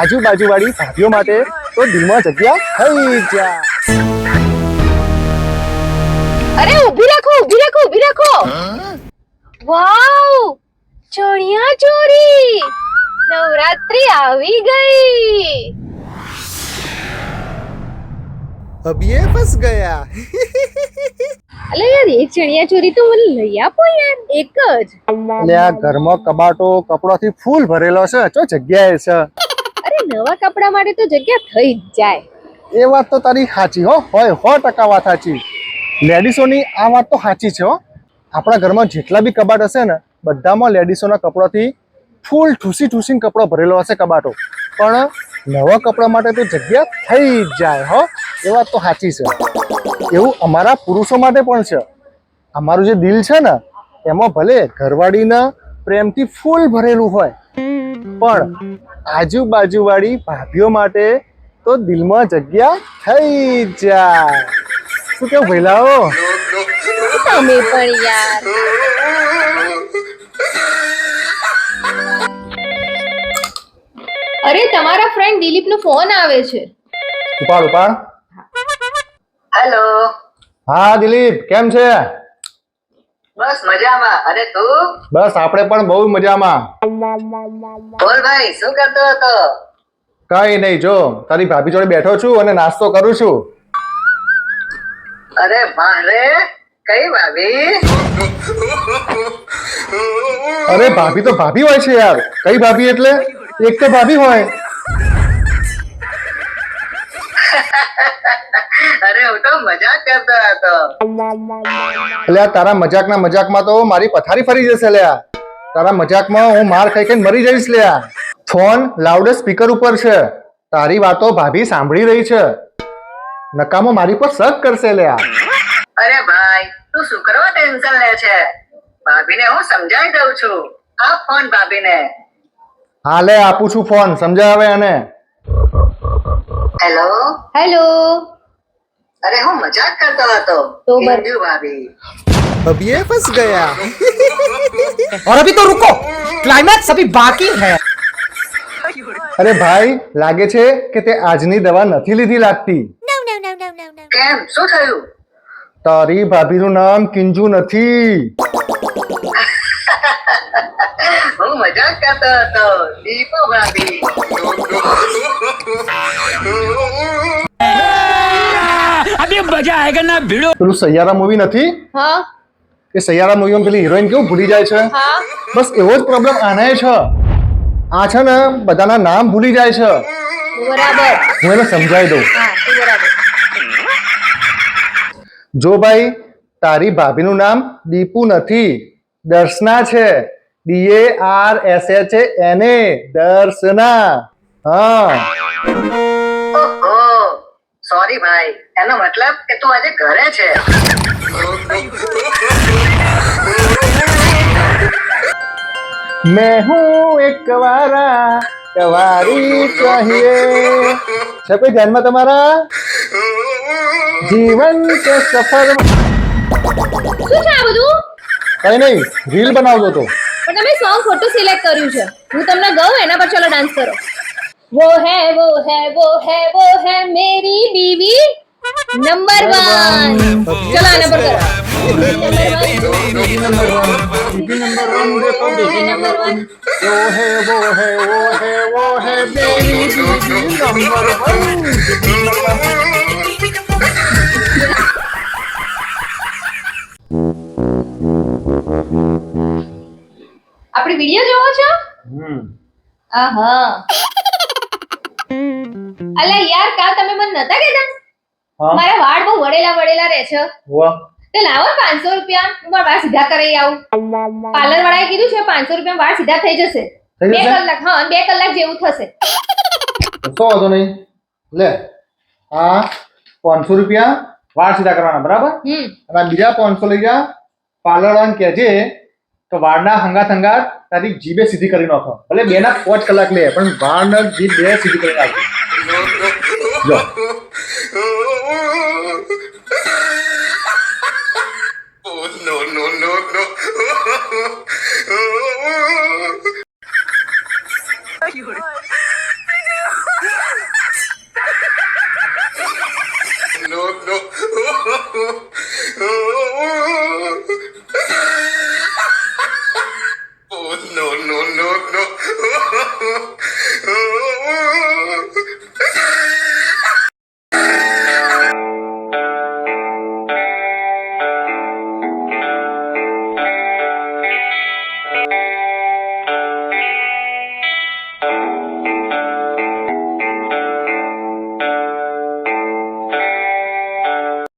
આજુબાજુ વાળી ભાભીઓ માટે તો દિલમાં જગ્યા થઈ જાય અરે ઊભી રાખો ઊભી રાખો ઊભી રાખો. વાવ ચણિયા ચોરી નવરાત્રી આવી ગઈ. એ ફસ ગયા. અલે યાર એક ચણિયા ચોરી તો મને લઈ આપો યાર એક જ. એટલે આ ઘરમાં કબાટો કપડાથી ફૂલ ભરેલો છે ચો જગ્યાએ છે. નવા કપડા માટે તો જગ્યા થઈ જાય. એ વાત તો તારી સાચી હો. હોય, સો ટકા વાત સાચી. લેડીસોની આ વાત તો સાચી છે હો. આપણા ઘરમાં જેટલા બી કબાટ હશે ને, બધામાં લેડીસોના કપડાથી ફૂલ ઠૂસી ઠૂસીને કપડો ભરેલો હશે કબાટો. પણ નવા કપડા માટે તો જગ્યા થઈ જ જાય હો. એ વાત તો સાચી છે. એવું અમારા પુરુષો માટે પણ છે. અમારું જે દિલ છે ને, એમાં ભલે ઘરવાળીના પ્રેમથી ફૂલ ભરેલું હોય, પણ આજુબાજુવાળી ભાભીઓ માટે તો દિલમાં જગ્યા થઈ જાય. શું કેવું ભૈલાઓ તમે પણ યાર. અરે તમારા ફ્રેન્ડ દિલીપ નો ફોન આવે છે. ઉપાડ ઉપાડ. હેલો હા દિલીપ કેમ છે? બસ મજામાં. અને તું? બસ આપણે પણ બહુ મજામાં. બોલ ભાઈ શું કરતો હતો? કઈ નહીં જો તારી ભાભી જોડે બેઠો છું અને નાસ્તો કરું છું. અરે વાહ કઈ ભાભી? અરે ભાભી તો ભાભી હોય છે યાર. કઈ ભાભી એટલે? એક તો ભાભી હોય. અરે હું તો મજાક કરતો હતો. એટલે તારા મજાકના મજાકમાં તો મારી પથારી ફરી જશે લ્યા તારા મજાકમાં હું માર ખાઈ ખાઈને મરી જઈશ લ્યા. ફોન લાઉડ સ્પીકર ઉપર છે. તારી વાતો ભાભી સાંભળી રહી છે. નકામો મારી પર શક કરશે લ્યા. અરે ભાઈ તું શું કરવા ટેન્શન લે છે? ભાભીને હું સમજાવી દઉં છું. આપ ફોન ભાભીને. હા લે આપું છું ફોન. સમજાવે અને હેલો હેલો અરે હું મજાક કરતો હતો. તો ભાભી. અભી એ ફસ ગયા और अभी तो रुको क्लाइमैक्स अभी बाकी है અરે ભાઈ લાગે છે કે તે આજની દવા નથી લીધી લાગતી કેમ શું થયું તારી ભાભીનું નામ કિંજુ નથી હું મજાક કરતો હતો દીપો ભાભી अभी मजा आएगा ना भिड़ो પેલું સૈયારા મૂવી નથી હા એ સૈયારા મૂવીમાં પેલી હિરોઈન કેવું ભૂલી જાય છે? બસ એવો જ પ્રોબ્લેમ આને છે. આ છે ને બધાના નામ ભૂલી જાય છે. બરાબર. હું એને સમજાવી દઉં. હા તો બરાબર. જો ભાઈ તારી ભાભીનું નામ દીપુ નથી. દર્શના છે. D A R S H N A Darshana. હા. સોરી ભાઈ. એનો મતલબ કે તું આજે ઘરે છે. मैं हूँ एक वारा कवारी चाहिए છે કોઈ ધ્યાનમાં તમારા જીવન કે સફર શું છે આ બધું કઈ નહીં રીલ બનાવતો તો પણ તમે સોંગ ખોટું સિલેક્ટ કર્યું છે હું તમને ગાઉં એના પર ચલો ડાન્સ કરો वो है वो है वो है वो है मेरी बीवी नंबर वन चलो आना पर करो नंबर वन बीवी नंबर वन वो है वो है वो है वो है मेरी बीवी नंबर वन આપણી વિડિયો જોવો છો આહા અલા યાર કાલ તમે મને નતા કહેતા હા મારા વાળ બહુ વળેલા વળેલા રહે છે. વાહ. તો લાવો પાંચસો રૂપિયા. હું વાળ સીધા કરાવી આવું. પાર્લર વાળાએ કીધું છે પાંચસો રૂપિયા વાળ સીધા થઈ જશે. બે કલાક હા બે કલાક જેવું થશે. તો વાંધો નહીં? લે આ પાંચસો રૂપિયા વાળ સીધા કરવાના બરાબર? અને બીજા પાંચસો લઈ જા. પાર્લર વાળાને કહેજે તો વાળના હંગાત હંગાત તારી જીભે સીધી કરી નાખો. ભલે બે ના પાંચ કલાક લે પણ વાળના જીભ બે સીધી કરી નાખો જો. Oh, no, no, no, no. Ayun. no, no.